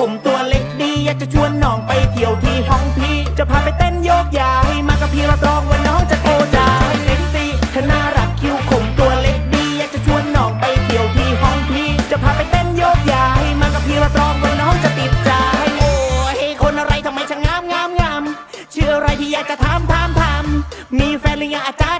ผมตัวเล็กดี อยากจะชวนน้องไปเที่ยวที่ห้องพี่ จะพาไปเต้นโยกยาให้มากับพี่รับรองว่าน้องจะโกจาเซ็กซี่เธอน่ารักคิ้วขมตัวเล็กดี อยากจะชวนน้องไปเที่ยวที่ห้องพี่ จะพาไปเต้นโยกยาให้มากับพี่รับรองว่าน้องจะติดใจโอ้ยคนอะไรทำไมช่างงามงามงามเชื่ออะไรที่อยากจะถามถามถามมีแฟนหรือยังอาจารย์